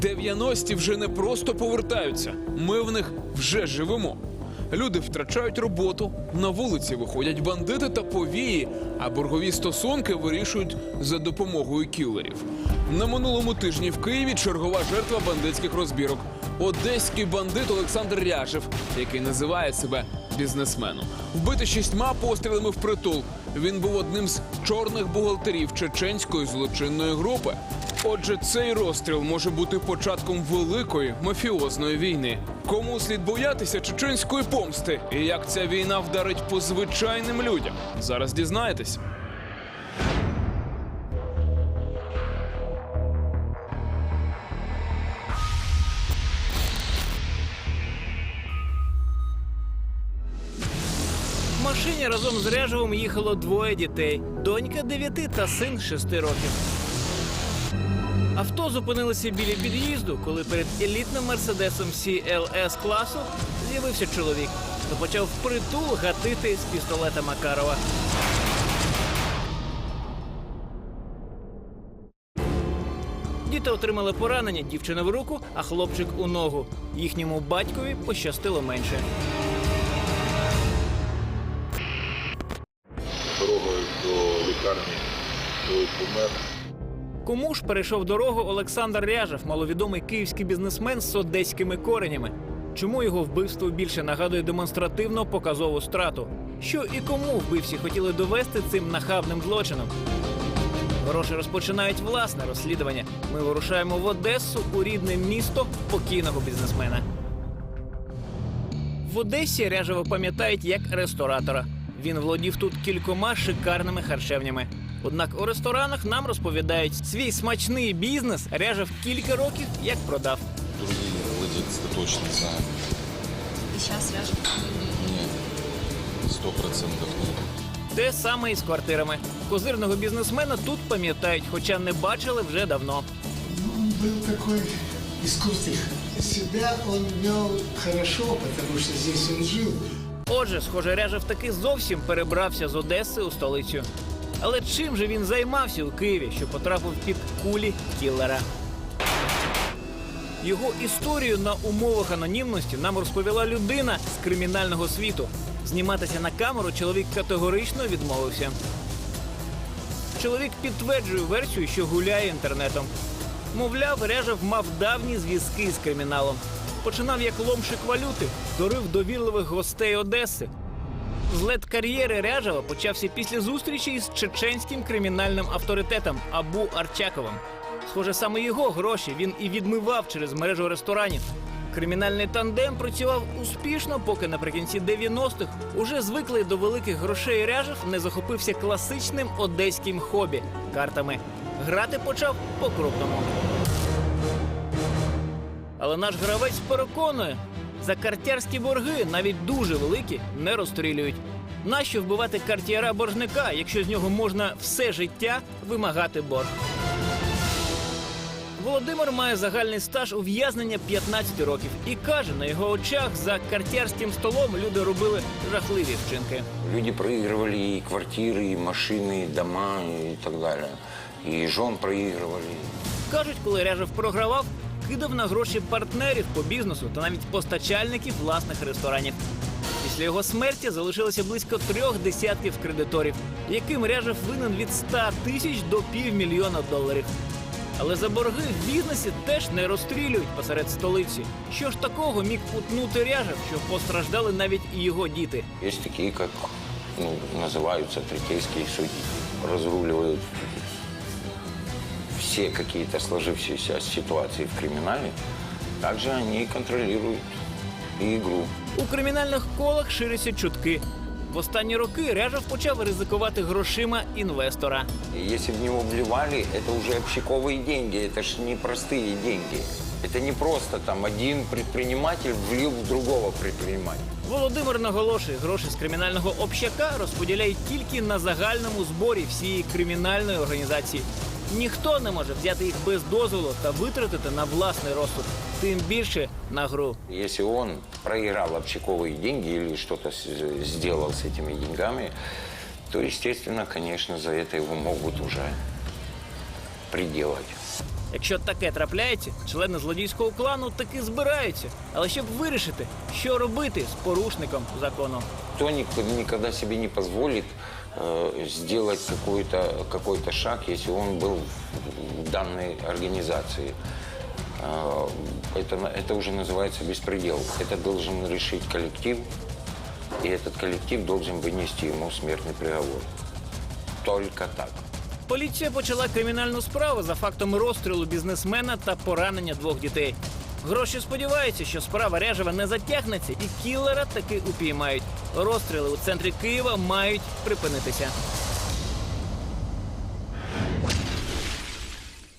90-ті вже не просто повертаються. Ми в них вже живемо. Люди втрачають роботу, на вулиці виходять бандити та повії, а боргові стосунки вирішують за допомогою кілерів. На минулому тижні в Києві чергова жертва бандитських розбірок. Одеський бандит Олександр Ряжев, який називає себе бізнесменом. Вбитий шістьма пострілами в притул. Він був одним з чорних бухгалтерів чеченської злочинної групи. Отже, цей розстріл може бути початком великої мафіозної війни. Кому слід боятися чеченської помсти і як ця війна вдарить по звичайним людям? Зараз дізнаєтесь. Машині разом з Ряжевим їхало двоє дітей: донька 9 та син 6 років. Авто зупинилося біля під'їзду, коли перед елітним мерседесом CLS класу з'явився чоловік, та почав впритул гатити з пістолета Макарова. Діти отримали поранення, дівчина в руку, а хлопчик у ногу. Їхньому батькові пощастило менше. дорогою до лікарні, помер. Кому ж перейшов дорогу Олександр Ряжев, маловідомий київський бізнесмен з одеськими коренями? Чому його вбивство більше нагадує демонстративно показову страту? Що і кому вбивці хотіли довести цим нахабним злочином? Гроші розпочинають власне розслідування. Ми вирушаємо в Одесу у рідне місто покійного бізнесмена. В Одесі Ряжева пам'ятають як ресторатора. Він володів тут кількома шикарними харчевнями. Однак у ресторанах нам розповідають, свій смачний бізнес Ряжев кілька років як продав. Другие владельцы точно знаю. И сейчас ряжем. Нет, сто процентов нет. Те саме і з квартирами. Козирного бізнесмена тут пам'ятають, хоча не бачили вже давно. Он был такой искусственный. Себя он вел хорошо, потому что здесь он жил. Отже, схоже, Ряжев таки зовсім перебрався з Одеси у столицю. Але чим же він займався у Києві, що потрапив під кулі кілера? Його історію на умовах анонімності нам розповіла людина з кримінального світу. Зніматися на камеру чоловік категорично відмовився. Чоловік підтверджує версію, що гуляє інтернетом. Мовляв, Ряжев мав давні зв'язки з криміналом. Починав як ломшик валюти, дурив довірливих гостей Одеси. Злет кар'єри Ряжева почався після зустрічі із чеченським кримінальним авторитетом Абу Арчаковим. Схоже, саме його гроші він і відмивав через мережу ресторанів. Кримінальний тандем працював успішно, поки наприкінці 90-х уже звиклий до великих грошей Ряжев не захопився класичним одеським хобі картами. Грати почав по-крупному. Але наш гравець переконує, за картярські борги, навіть дуже великі, не розстрілюють. Нащо вбивати карт'єра боржника, якщо з нього можна все життя вимагати борг? Володимир має загальний стаж ув'язнення 15 років і каже, на його очах за картярським столом люди робили жахливі вчинки. Люди проигрывали и квартиры, и машины, и дома, и так далее. И жен проигрывали. Кажуть, коли Ряжев програвав, кидав на гроші партнерів по бізнесу та навіть постачальників власних ресторанів. Після його смерті залишилося близько трьох десятків кредиторів, яким Ряжев винен від 100 тисяч до півмільйона доларів. Але за борги в бізнесі теж не розстрілюють посеред столиці. Що ж такого міг утнути Ряжев, що постраждали навіть і його діти? Есть такие, как ну, называются третейские судьи. Разруливают все какие-то сложившиеся ситуации в криминале. Также они контролируют и игру. У кримінальних колах ширяться чутки. В останні роки Ряжев почав ризикувати грошима інвестора. И Если в него вливали, это уже общаковые деньги, это ж не простые деньги. Это не просто там один предприниматель влил в другого предпринимателя. Володимир наголошує, гроші з кримінального общака розподіляють тільки на загальному зборі всієї кримінальної організації. Ніхто не може взяти їх без дозволу та витратити на власний розсуд, тим більше на гру. Если он проиграл общаковые деньги или что-то с- сделал с этими деньгами, то, естественно, конечно, за это его могут уже приделать. Якщо таке трапляється, члени злодійського клану таки збираються, але щоб вирішити, що робити з порушником закону. Кто ник- никогда себе не позволит э, сделать какой-то какой шаг, если он был в данной организации. Э, это, на- это уже называется беспредел. Это должен решить коллектив, и этот коллектив должен вынести ему смертный приговор. Только так. Поліція почала кримінальну справу за фактом розстрілу бізнесмена та поранення двох дітей. Гроші сподіваються, що справа Режева не затягнеться і кілера таки упіймають. Розстріли у центрі Києва мають припинитися.